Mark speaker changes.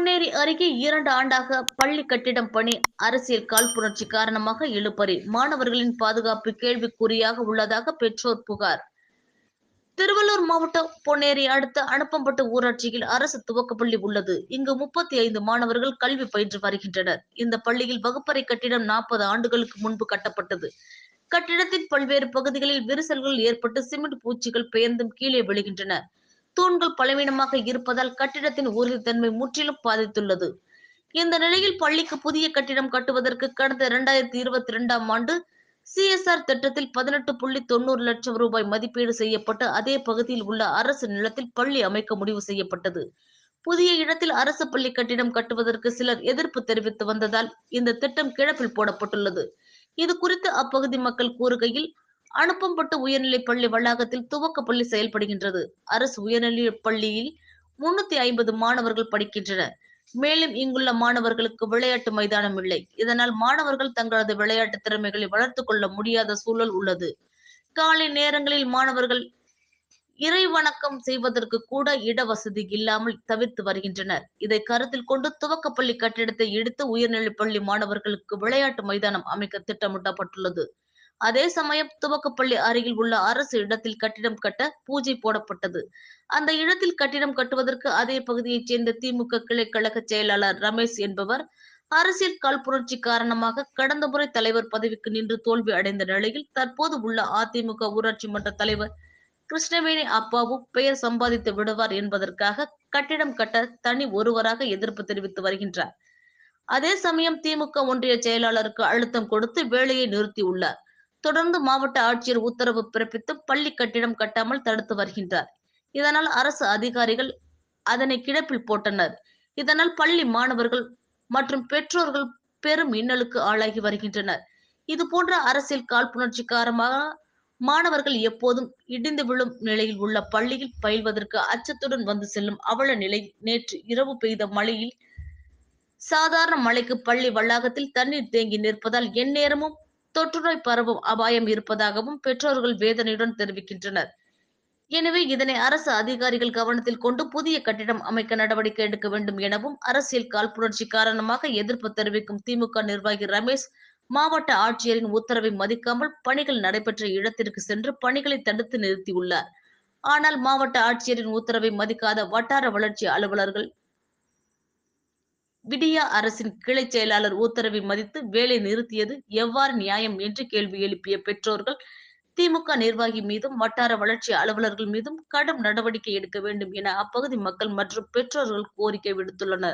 Speaker 1: நாங்குநேரி அருகே இரண்டு ஆண்டாக பள்ளி கட்டிடம் பணி அரசியல் காழ்ப்புணர்ச்சி காரணமாக இழுபறி. மாணவர்களின் பாதுகாப்பு கேள்விக்குறியாக உள்ளதாக பெற்றோர் புகார். திருவள்ளூர் மாவட்டம் பொன்னேரி அடுத்த அனுப்பம்பட்டு ஊராட்சியில் அரசு துவக்கப்பள்ளி உள்ளது. இங்கு முப்பத்தி ஐந்து மாணவர்கள் கல்வி பயின்று வருகின்றனர். இந்த பள்ளியில் வகுப்பறை கட்டிடம் நாற்பது ஆண்டுகளுக்கு முன்பு கட்டப்பட்டது. கட்டிடத்தின் பல்வேறு பகுதிகளில் விரிசல்கள் ஏற்பட்டு சிமெண்ட் பூச்சிகள் பெயர்ந்தும் கீழே விழுகின்றன. தூண்கள் பலவீனமாக இருப்பதால் கட்டிடத்தின் உறுதித்தன்மை முற்றிலும் பாதித்துள்ளது. இந்த நிலையில் பள்ளிக்கு புதிய கட்டிடம் கட்டுவதற்கு கடந்த இரண்டாயிரத்தி இருபத்தி இரண்டாம் ஆண்டு சிஎஸ்ஆர் திட்டத்தில் பதினெட்டு புள்ளி தொண்ணூறு லட்சம் ரூபாய் மதிப்பீடு செய்யப்பட்டு அதே பகுதியில் உள்ள அரசு நிலத்தில் பள்ளி அமைக்க முடிவு செய்யப்பட்டது. புதிய இடத்தில் அரசு பள்ளி கட்டிடம் கட்டுவதற்கு சிலர் எதிர்ப்பு தெரிவித்து வந்ததால் இந்த திட்டம் கிழப்பில் போடப்பட்டுள்ளது. இது குறித்து அப்பகுதி மக்கள் கூறுகையில் அனுப்பம்பட்டு உயர்நிலைப் பள்ளி வளாகத்தில் துவக்க பள்ளி செயல்படுகின்றது. அரசு உயர்நிலைப் பள்ளியில் முன்னூத்தி ஐம்பது மாணவர்கள் படிக்கின்றனர். மேலும் இங்குள்ள மாணவர்களுக்கு விளையாட்டு மைதானம் இல்லை. இதனால் மாணவர்கள் தங்களது விளையாட்டு திறமைகளை வளர்த்து கொள்ள முடியாத சூழல் உள்ளது. காலை நேரங்களில் மாணவர்கள் இறை வணக்கம் செய்வதற்கு கூட இட வசதி இல்லாமல் தவிர்த்து வருகின்றனர். இதை கருத்தில் கொண்டு துவக்கப்பள்ளி கட்டிடத்தை எடுத்து உயர்நிலைப் பள்ளி மாணவர்களுக்கு விளையாட்டு மைதானம் அமைக்க திட்டமிடப்பட்டுள்ளது. அதே சமயம் துவக்கப்பள்ளி அருகில் உள்ள அரசு இடத்தில் கட்டிடம் கட்ட பூஜை போடப்பட்டது. அந்த இடத்தில் கட்டிடம் கட்டுவதற்கு அதே பகுதியைச் சேர்ந்த திமுக கிளை கழக செயலாளர் ரமேஷ் என்பவர் அரசியல் காழ்ப்புணர்ச்சி காரணமாக கடந்த முறை தலைவர் பதவிக்கு நின்று தோல்வி அடைந்த நிலையில் தற்போது உள்ள அதிமுக ஊராட்சி மன்ற தலைவர் கிருஷ்ணவேணி அப்பாவு பெயர் சம்பாதித்து விடுவார் என்பதற்காக கட்டிடம் கட்ட தனி ஒருவராக எதிர்ப்பு தெரிவித்து வருகின்றார். அதே சமயம் திமுக ஒன்றிய செயலாளருக்கு அழுத்தம் கொடுத்து வேலையை நிறுத்தியுள்ளார். தொடர்ந்து மாவட்ட ஆட்சியர் உத்தரவு பிறப்பித்து பள்ளி கட்டிடம் கட்டாமல் தடுத்து வருகின்றார். இதனால் அரசு அதிகாரிகள் அதனை கிடப்பில் போட்டனர். இதனால் பள்ளி மாணவர்கள் மற்றும் பெற்றோர்கள் பெரும் இன்னலுக்கு ஆளாகி வருகின்றனர். இது போன்ற அரசியல் காழ்ப்புணர்ச்சி காரணமாக மாணவர்கள் எப்போதும் இடிந்து விழும் நிலையில் உள்ள பள்ளியில் பயில்வதற்கு அச்சத்துடன் வந்து செல்லும் அவல நிலை நேற்று இரவு பெய்த மழையில் சாதாரண மழைக்கு பள்ளி வளாகத்தில் தண்ணீர் தேங்கி நிற்பதால் எந்நேரமும் தொற்றுநோய் பரவும் அபாயம் இருப்பதாகவும் பெற்றோர்கள் வேதனையுடன் தெரிவிக்கின்றனர். எனவே இதனை அரசு அதிகாரிகள் கவனத்தில் கொண்டு புதிய கட்டிடம் அமைக்க நடவடிக்கை எடுக்க வேண்டும் எனவும் அரசியல் காழ்ப்புணர்ச்சி காரணமாக எதிர்ப்பு தெரிவிக்கும் திமுக நிர்வாகி ரமேஷ் மாவட்ட ஆட்சியரின் உத்தரவை மதிக்காமல் பணிகள் நடைபெற்ற இடத்திற்கு சென்று பணிகளை தடுத்து நிறுத்தியுள்ளார். ஆனால் மாவட்ட ஆட்சியரின் உத்தரவை மதிக்காத வட்டார வளர்ச்சி அலுவலர்கள் விடியா அரசின் கிளை செயலாளர் உத்தரவை மதித்து வேலை நிறுத்தியது எவ்வாறு நியாயம் என்று கேள்வி எழுப்பிய பெற்றோர்கள் திமுக நிர்வாகி மீதும் வட்டார வளர்ச்சி அலுவலர்கள் மீதும் கடும் நடவடிக்கை எடுக்க வேண்டும் என அப்பகுதி மக்கள் மற்றும் பெற்றோர்கள் கோரிக்கை விடுத்துள்ளனர்.